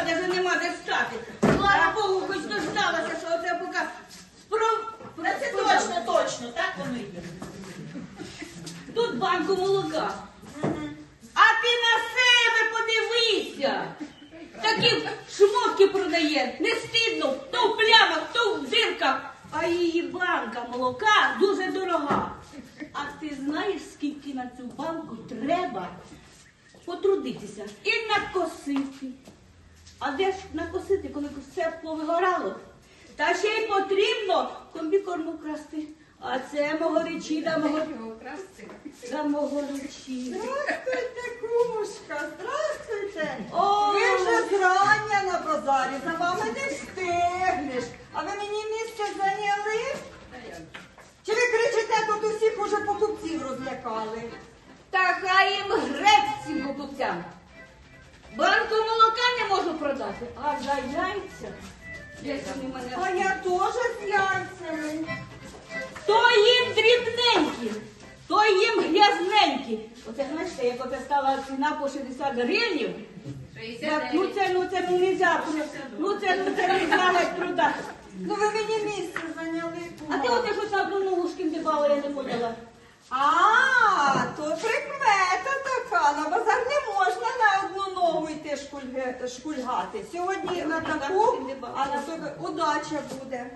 прийшла, де вже нема де стати. Слава Богу, хоч дождалася, що оце поки спров... Та це точно, точно, так воно є. Тут банку молока. А ти на себе подивися. Такі шмотки продає, не стидно, то в плямах, то в дирках. А її банка молока дуже дорога. А ти знаєш, скільки на цю банку треба потрудитися і накосити. А де ж накосити, коли все повигорало? Та ще й потрібно комбікорму красти. А це мого речіда, мого, да, мого речіда. Здравствуйте, кумушка, здравствуйте. О! Ви вже зрання на базарі, за вами не встигнеш. А ви мені місце зайняли? Чи ви кричите, тут усіх уже покупців розлякали? Продати, а за яйця. А я теж з яйцями. То їм дрібненькі, то їм грязненькі. Оце знаєш, як оце стала ціна по 60 гривнів. Так, ну це, ну це ну нельзя, ну це, ну це не навіть продати. Ну ви мені місце зайняли. А ти оте щось на одну ногу шкіндибала, я не поняла. А, то прикмета така. На базар не можна на одну ногу йти шкульге- шкульгати. Сьогодні на таку, а на тебе удача буде.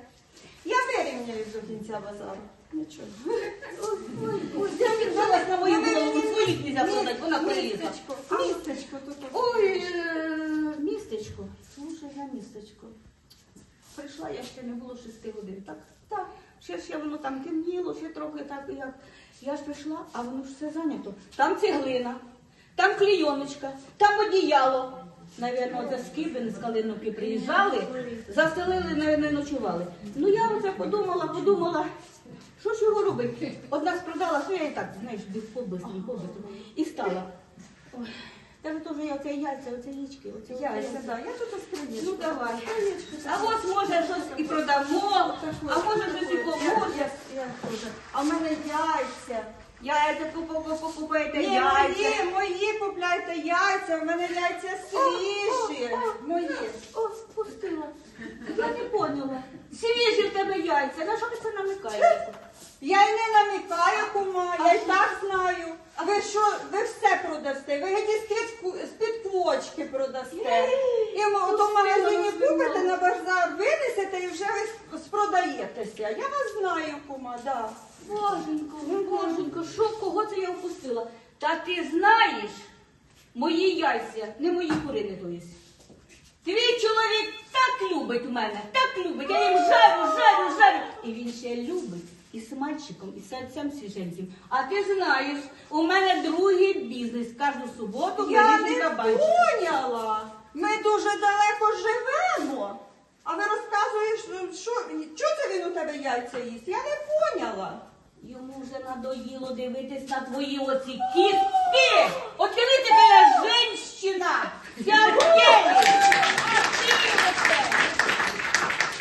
Я вирівняю до кінця базару. Нічого. Я віддалась на мою голову, своїх нельзя продати, вона прилізла. Містечко, тут. Ой, е, містечко, слушай на містечко. Прийшла я ще не було шести годин, так? Так. Ще ще воно там темніло, ще трохи так як. Я ж прийшла, а воно ж все зайнято. Там цеглина, там клійоночка, там одіяло. Навірно, це скибини з Калиновки приїжджали, заселили, навіть ночували. Ну я оце подумала, подумала, що ж його робити? Одна спродала, що я і так, знаєш, побистрі, побистрі. І стала. Ой, Та теж я оце яйця, оце яєчки, оце Яйця, да, я тут оскриніш. Ну давай. А ось може щось і продамо, а може щось і поможе. А в мене яйця. Яйця покупаєте Ні, яйця. мої, мої купляйте яйця, в мене яйця свіжі. Мої. О, спустила. Я не поняла. Свіжі в тебе яйця. На що ти це намикаєш? Я й не намикаю, кума, я й так знаю. Ви що, ви все продасте? Ви геть з-під, квочки продасте. І в тому магазині купите, на базар винесете і вже ви спродаєтеся. Я вас знаю, кума, да. Боженько, боженько, що, кого це я впустила? Та ти знаєш, мої яйця, не мої курини, то єсть. Твій чоловік так любить мене, так любить. Я їм жарю, жарю, жарю. І він ще любить і з мальчиком, і з сальцем свіженьким. А ти знаєш, у мене другий бізнес. Кожну суботу Я не кабанчик. поняла. Ми дуже далеко живемо. А ви розказуєш, що, що це він у тебе яйця їсть? Я не поняла. Йому вже надоїло дивитись на твої оці кістки. От коли ти така женщина, я в тілі. А ти оце.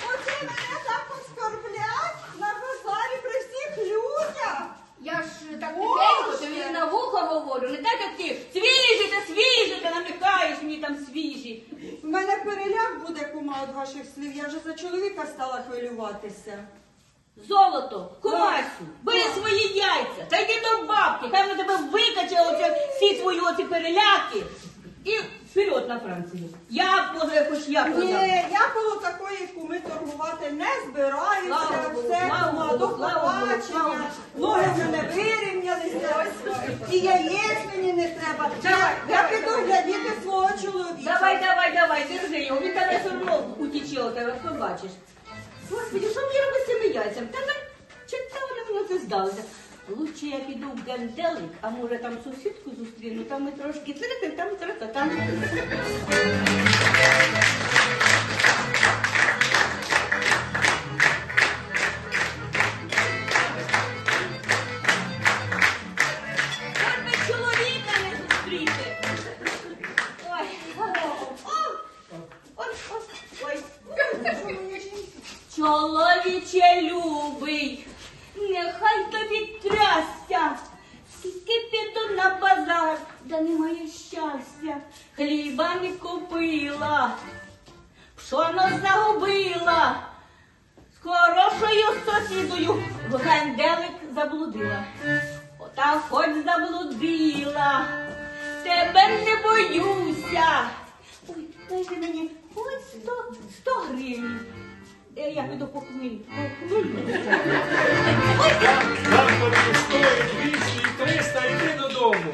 Оце мене так оскорблять на базарі при всіх людях. Я ж так Боже! тихенько, тобі на вухо говорю, не так, як ти. Свіжі ти, свіжі, ти намикаєш мені там свіжі. У мене переляк буде кума від ваших слів. Я вже за чоловіка стала хвилюватися. Золото, кумасю, бери свої яйця, та йди до бабки, хай вона тебе викаче оце, всі твої оці переляки. І вперед на Францію. Я, може, хоч я продам. Ні, я коло такої куми торгувати не збираюся. Слава Богу, Все, слава кума, Богу, до слава Богу, слава побачення. Богу. Ноги в мене вирівнялися. І яєць мені не треба. Я, я піду глядіти свого чоловіка. Давай, давай, давай, його, він тебе все одно утіче у тебе, побачиш. Господи, що мені робити з цими яйцями? Та так, чи та вони це здалося? Лучше я піду в генделик, а може там сусідку зустріну, там ми трошки трити, там трити, Чоловіче любий, нехай тобі трясся, піду на базар, да немає щастя, хліба не купила, пшоно загубила, з хорошою сусідою в генделик заблудила. Отак та хоч заблудила, тебе не боюся. Ой, дайте мені хоч 100, 100 гривень. Я піду похмілю. Там тобі стоїть 200 і 300, йти додому.